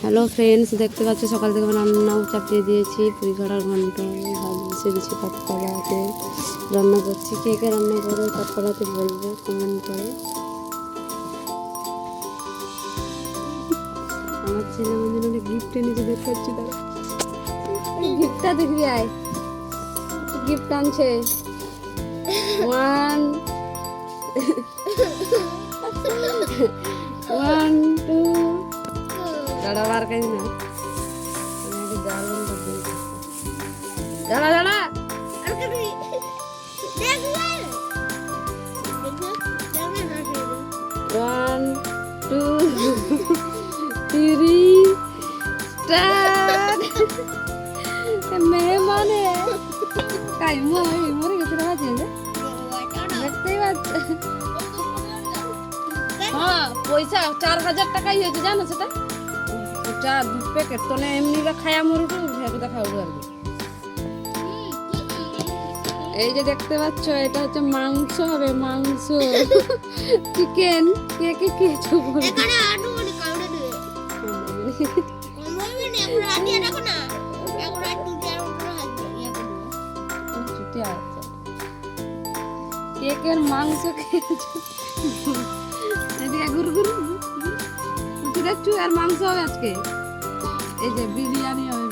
Hello friends দেখতে পাচ্ছ সকাল থেকে রান্নাও চাপিয়ে দিয়েছি। পুরি ঘোড়ার ঘণ্টা বসিয়ে দিচ্ছি পাতকলাতে রান্না করছি। কে কে রান্না করো? পাতকলাতে বলবে কমেন্ট করে। আমার ছেলে আমার জন্য গিফট এনেছে দেখাচ্ছি তার। গিফটটা দেখবি আয়। গিফট আনছে। ওয়ান দাঁড়া বার কাজ না। দাঁড়া দাঁড়া ওয়ান টু থ্রি স্টার্ট মেহমানে কাই মরে মরে গেছে না আছে দেখতেই পাচ্ছ হ্যাঁ পয়সা চার হাজার টাকাই হয়েছে জানো সেটা চার দু প্যাকেট তোলে এমনি বা খায়া মরুটু ভেবে খাওয়াবো আর কি এই যে দেখতে পাচ্ছ এটা হচ্ছে মাংস হবে মাংস। চিকেন কে কে খেয়েছো বলো? ছুটি আছে কেকের মাংস খেয়েছো? দেখছ? আর মাংস হবে আজকে। এই যে বিরিয়ানি হবে